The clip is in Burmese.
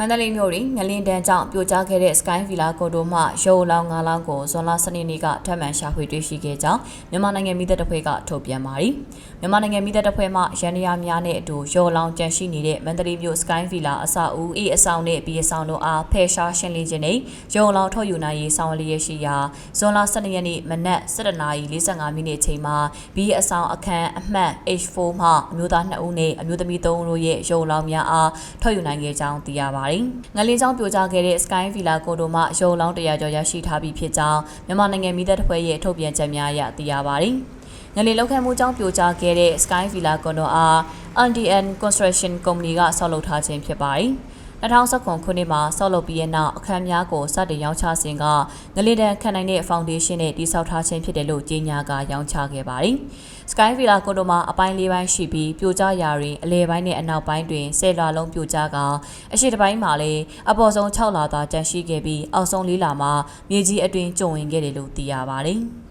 မန္တလေးမြို့တွင်ငလင်တန်းကြောင့်ပြိုကျခဲ့တဲ့ Sky Villa ကိုတိုမှရုပ်အလောင်း၅လောင်းကိုဇွန်လ12ရက်နေ့ကထပ်မံရှာဖွေတွေ့ရှိခဲ့ကြောင်းမြန်မာနိုင်ငံမိသက်တပ်ဖွဲ့ကထုတ်ပြန်ပါသည်။မြန်မာနိုင်ငံမိသက်တပ်ဖွဲ့မှရန်ရာများနဲ့အတူရုပ်အလောင်းကြန့်ရှိနေတဲ့မန္တလေးမြို့ Sky Villa အဆောက်အဦ A အဆောင်နဲ့ B အဆောင်တို့အားဖယ်ရှားရှင်းလင်းခြင်းနဲ့ရုပ်အလောင်းထုတ်ယူနိုင်ရေးဆောင်ရွက်ရရှိရာဇွန်လ12ရက်နေ့မနက်7:45မိနစ်အချိန်မှာ B အဆောင်အခန်းအမှတ် H4 မှအမျိုးသား2ဦးနဲ့အမျိုးသမီး3ဦးတို့ရဲ့ရုပ်အလောင်းများအားထုတ်ယူနိုင်ခဲ့ကြောင်းသိရပါတယ်။ငလင်းချောင်းပြိုကျခဲ့တဲ့ Sky Villa ကိုတိုမှရုပ်အလောင်း100ကျော်ရရှိထားပြီးဖြစ်ကြောင်းမြန်မာနိုင်ငံမိသက်တပွဲရဲ့ထုတ်ပြန်ချက်များအရသိရပါတယ်။ငလင်းလောက်ခံမှုကြောင့်ပြိုကျခဲ့တဲ့ Sky Villa ကွန်ဒိုအား NDN Construction Company ကဆောက်လုပ်ထားခြင်းဖြစ်ပါတယ်။ 2019ခုနှစ်မှာဆောက်လုပ်ပြီးတဲ့နောက်အခန်းများကိုစတင်ရောင်းချစဉ်ကငလင်တန်ခံနိုင်တဲ့ဖောင်ဒေးရှင်းနဲ့တည်ဆောက်ထားခြင်းဖြစ်တယ်လို့ကြေညာကရောင်းချခဲ့ပါတယ်။ Sky Villa ကိုတိုမှာအပိုင်း၄ပိုင်းရှိပြီးပြိုကျရာတွင်အလဲပိုင်းနဲ့အနောက်ပိုင်းတွင်ဆယ်လွာလုံးပြိုကျကအရှိတစ်ပိုင်းမှာလည်းအပေါ်ဆုံး6လာသာကျန်ရှိခဲ့ပြီးအောက်ဆုံး၄လာမှာမြေကြီးအတွင်းကျုံဝင်ခဲ့တယ်လို့သိရပါတယ်။